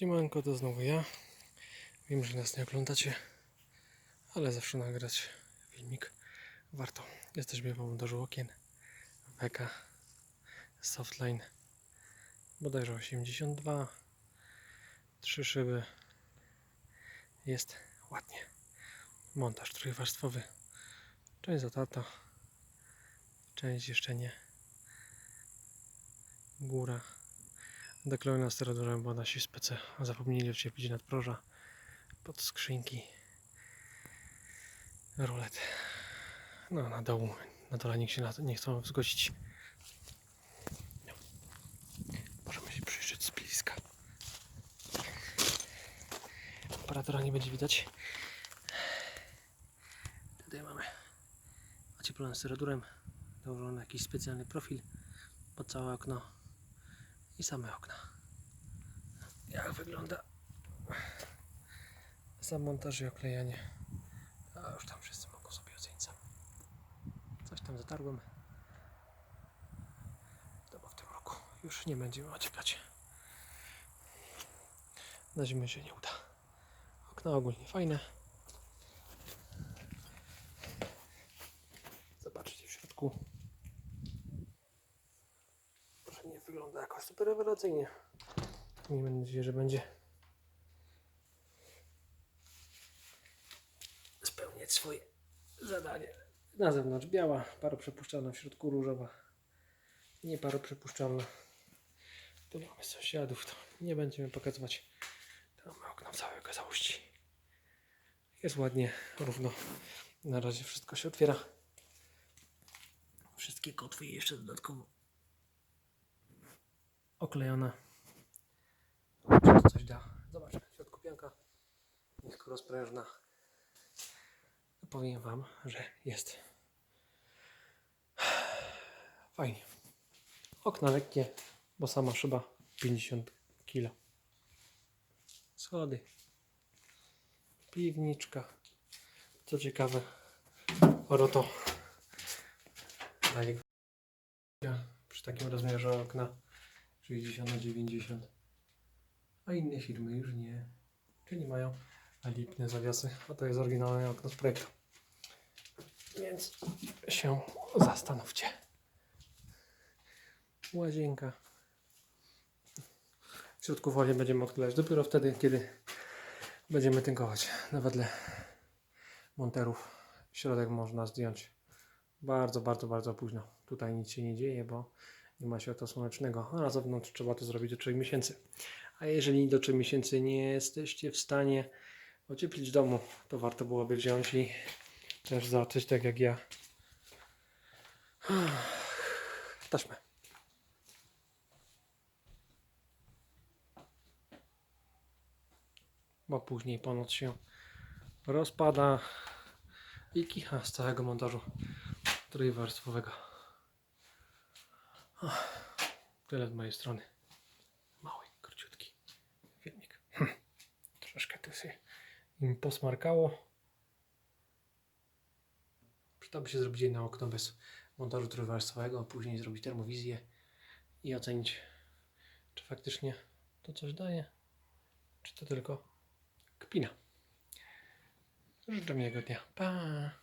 Siemanko, to znowu ja. Wiem, że nas nie oglądacie, ale zawsze nagrać filmik warto. Jesteśmy w montażu okien Weka Softline. Bodajże 82 trzy szyby. Jest ładnie. Montaż trójwarstwowy. Część zatata część jeszcze nie. Góra Deklojna steradurem, bo nasi spece zapomnieli wczepić nadproża pod skrzynki rulet. No na dołu, na dole nikt się na to nie chcą zgodzić. Możemy się przyjrzeć z bliska. Operatora nie będzie widać. Tutaj mamy ocieplone steradurem, dołożony jakiś specjalny profil pod całe okno i same okna. Jak wygląda sam montaż i oklejanie. A już tam wszyscy mogą sobie ocenić sami. Coś tam zatarłem. To bo w tym roku już nie będziemy ocieplać. Na zimę się nie uda. Okna ogólnie fajne. Zobaczcie w środku. Może nie wygląda jakoś super rewelacyjnie. Miejmy nadzieję, że będzie spełniać swoje zadanie. Na zewnątrz biała, paroprzepuszczalna, w środku różowa. Nie paroprzepuszczalna. Tu mamy sąsiadów, to nie będziemy pokazywać. Tam mamy okna w całej całości. Jest ładnie, równo. Na razie wszystko się otwiera. Wszystkie kotwy jeszcze dodatkowo oklejona. Coś da? Zobaczmy, w środku pianka niskorozprężna. Powiem Wam, że jest fajnie. Okna lekkie, bo sama szyba 50 kg. Schody. Piwniczka. Co ciekawe, roto daje przy takim rozmiarze okna 60 na 90 a inne firmy już nie, czyli mają lipne zawiasy, a to jest oryginalne okno z projektu. Więc się zastanówcie. Łazienka. W środku folię będziemy odklejać dopiero wtedy, kiedy będziemy tynkować. Na wedle monterów środek można zdjąć bardzo, bardzo, bardzo późno. Tutaj nic się nie dzieje, bo nie ma światła słonecznego, a na zewnątrz trzeba to zrobić do 3 miesięcy. A jeżeli do 3 miesięcy nie jesteście w stanie ocieplić domu, to warto byłoby wziąć i też zacząć tak jak ja. Taśmę. Bo później ponoć się rozpada i kicha z całego montażu trójwarstwowego. Tyle z mojej strony. Mały, króciutki filmik. Hm. Troszeczkę tu się im posmarkało. Przydałoby się zrobić jedno okno bez montażu trójwarstwowego, później zrobić termowizję i ocenić, czy faktycznie to coś daje, czy to tylko kpina. Życzę miłego dnia. Pa!